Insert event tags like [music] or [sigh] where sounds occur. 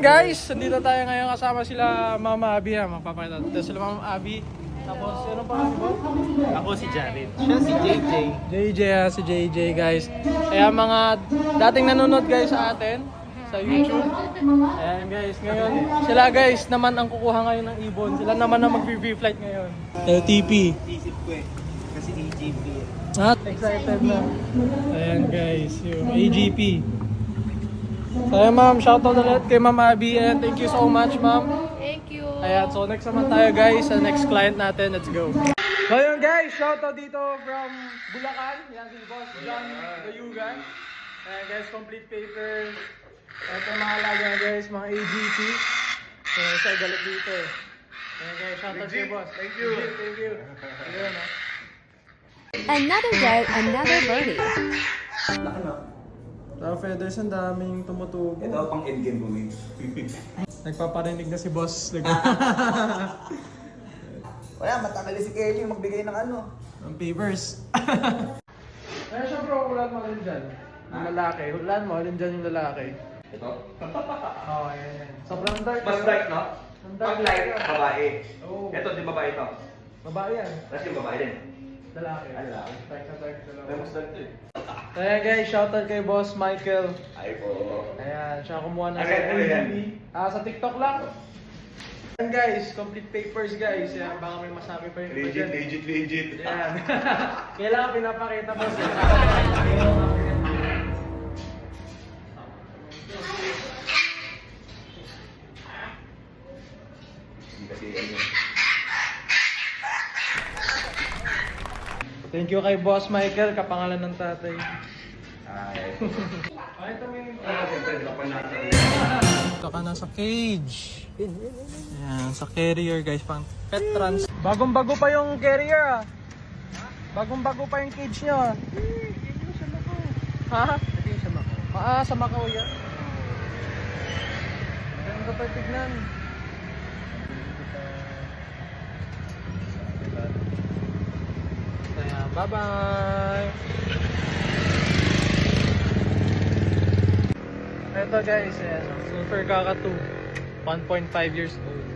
Guys, nandito tayo ngayon kasama sila Mama Abby ha. Magpapakita dito sila Mama Abby. Tapos, sino pa kami? Ako si Jared. Siya si JJ. JJ ha, si JJ guys. Kaya mga dating nanonood guys sa atin sa YouTube. Ayan guys, ngayon sila guys naman ang kukuha ngayon ng ibon. Sila naman ang mag-review flight ngayon. LTP. Isip ko eh. Kasi AJP eh. At excited na. Ayan guys, yung AGP. Ayan ma'am, shoutout ulit kay Ma'am Abby and thank you so much ma'am. Thank you. Ayan, so next naman tayo guys sa next client natin. Let's go. So yun guys, shoutout dito from Bulacan. Yan si Boss John Gayugan. Ayan guys, complete papers. Ito mga alaga guys, mga AGP. So siya galit dito eh. Ayan guys, shoutout kay Boss. Thank you. Thank you. Ayun ah. Another day, another birdie. Laki na. Sa feathers, ang daming tumutubo. Ito pang endgame mo eh. [laughs] Nagpaparinig na si Boss. Nag- [laughs] Wala, matagal si Kelly magbigay ng ano. Ang papers. [laughs] Kaya syempre, hulaan mo rin dyan. Yung lalaki. Hulaan mo rin dyan yung lalaki. Ito? Oo, oh, ayan, ayan. Sobrang dark. Mas dark, no? Ang dark. Pag light, babae. Oo. Ito, di babae ito. Babae yan. Tapos yung babae din. Lalaki. Ah, lalaki. Dark na dark dalawa. Pero mas dark to eh. Kaya guys, shoutout kay Boss Michael. Ay po. Ayan, siya kumuha na sa yan, yan? ADB. Ah, sa TikTok lang. Ayan guys, complete papers guys. Yan, baka may masabi pa yung Legit, legit, legit. Ayan. [laughs] Kailangan pinapakita ko siya. [laughs] Thank you kay Boss Michael, kapangalan ng tatay. Ay. [laughs] Ay, ito may... Ah, siyempre. Ito ka na sa cage. Ayan, sa carrier guys, pang pet trans. Bagong bago pa yung carrier ah. Bagong bago pa yung cage nyo ah. Ha? Ito yung sa Macau. Ah, sa Macau yan. Ganda pa tignan. Kaya, bye-bye! Ito guys, ayan, Super Kakatu. 1.5 years old.